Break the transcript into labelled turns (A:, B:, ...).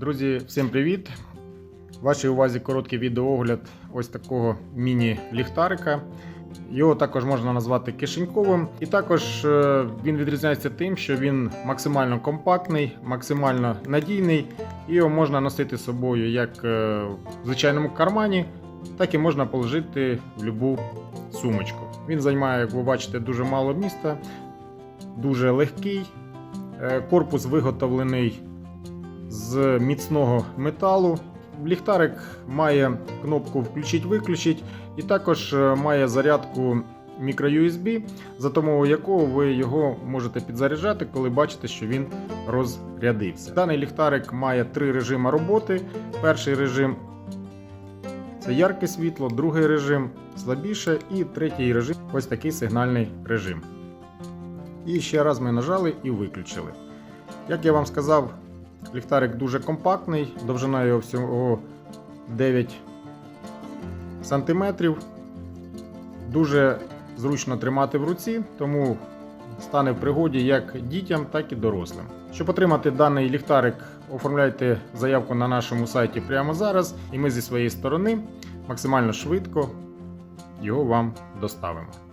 A: Друзі, всім привіт! Вашій увазі короткий відеоогляд ось такого міні-ліхтарика. Його також можна назвати кишеньковим. І також е, він відрізняється тим, що він максимально компактний, максимально надійний. І його можна носити з собою як е, в звичайному кармані, так і можна положити в будь-яку сумочку. Він займає, як ви бачите, дуже мало міста, дуже легкий. Е, Корпус виготовлений з міцного металу. Ліхтарик має кнопку включить-виключить і також е, має зарядку microUSB, за допомогою якого ви його можете підзаряджати, коли бачите, що він розрядився. Даний ліхтарик має три режими роботи. Перший режим це ярке світло, другий режим слабіше, і третій режим ось такий сигнальний режим. І ще раз ми нажали і виключили. Як я вам сказав, ліхтарик дуже компактний, довжина його всього 9 см. Дуже зручно тримати в руці, тому стане в пригоді як дітям, так і дорослим. Щоб отримати даний ліхтарик, оформляйте заявку на нашому сайті прямо зараз, і ми зі своєї сторони максимально швидко його вам доставимо.